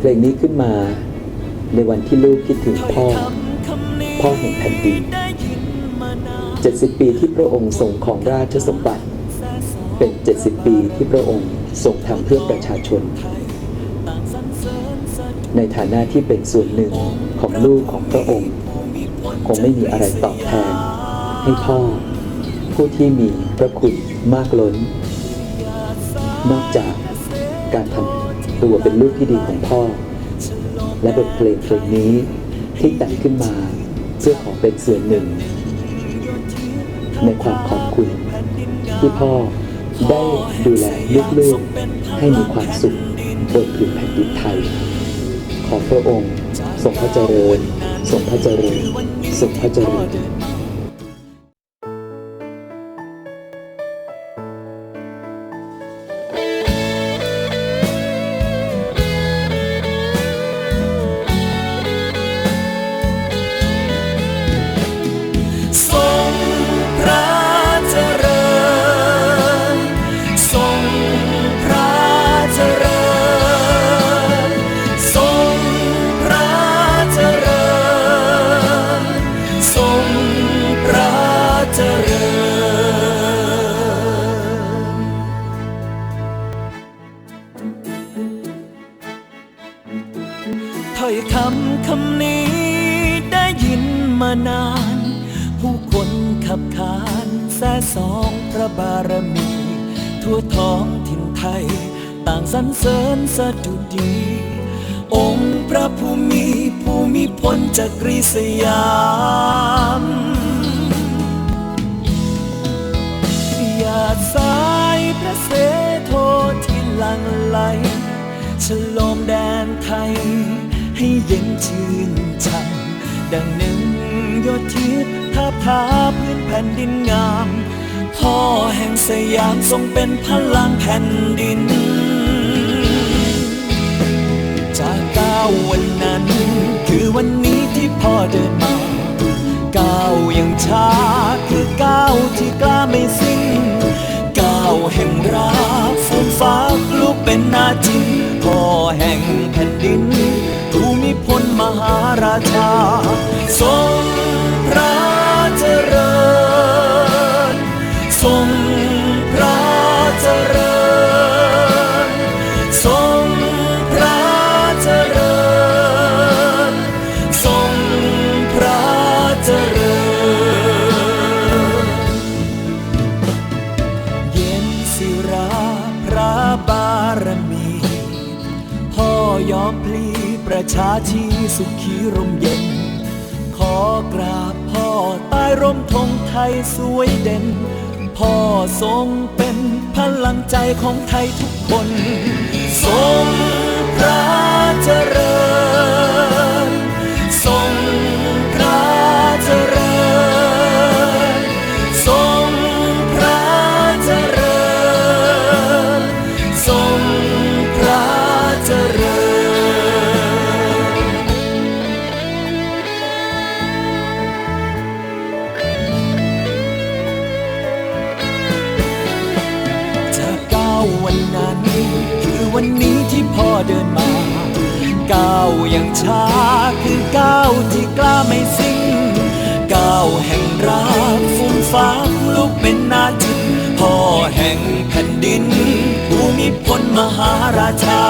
พลงนี้ขึ้นมาในวันที่ลูกคิดถึงพ่อ พ่อแห่งแผ่นดิน70 ปีที่พระองค์ทรงของราชสมบัติ เป็น 70 ปีที่พระองค์ทรงทำเพื่อประชาชน ในฐานะที่เป็นส่วนหนึ่งของลูกของพระองค์ คงไม่มีอะไรตอบแทน ให้พ่อ ผู้ที่มีพระคุณมากล้น นอกจากการทำ ตัวเป็นลูกที่ดีของพ่อ และบทเพลงเพลงนี้ที่แต่งขึ้นมาเพื่อขอเป็นส่วนหนึ่ง ในความขอบคุณที่พ่อได้ดูแลลูกๆให้มีความสุขบนผืนแผ่นดินไทย ขอพระองค์ทรงพระเจริญทรงพระเจริญทรงพระเจริญ อยคำคำนี้ได้ยินมานาน ผู้คนขับขานแซ่สองพระบารมี ทั่วท้องถิ่นไทย ต่างสรรเสริญสะดุดี องค์พระผู้มีผู้มีพลจักรีสยามหยาดสายพระเสโทที่ลังไหลฉลมแดนไทย เย็นชื่นช่ำดังหนึ่งยอดทิศท้าบทาพื้นแผ่นดินงาม พ่อแห่งสยามทรงเป็นพลังแผ่นดิน จากก้าววันนั้น คือวันนี้ที่พ่อเดินมาก้าวยังช้าคือก้าวที่กล้าไม่สิ้นก้าวแห่งรักฟูมฟ้าลุกเป็นนาจินพ่อแห่งแผ่นดิน ชาทรงพระเจริญ ทรงพระเจริญ ทรงพระเจริญ ทรงพระเจริญ เย็นศิราพระบารมี พ่อยอมพลี ประชาชีสุขีร่มเย็น ขอกราบพ่อใต้ร่มธงไทยสวยเด่น พ่อทรงเป็นพลังใจของไทยทุกคน ทรงพระเจริญ วันนี้ที่พ่อเดินมาก้าวอย่างช้าคือก้าวที่กล้าไม่สิ้นก้าวแห่งรักฟุ้งฟ้าลุกเป็นนาจิตพ่อแห่งแผ่นดิน ภูมิพลมหาราชา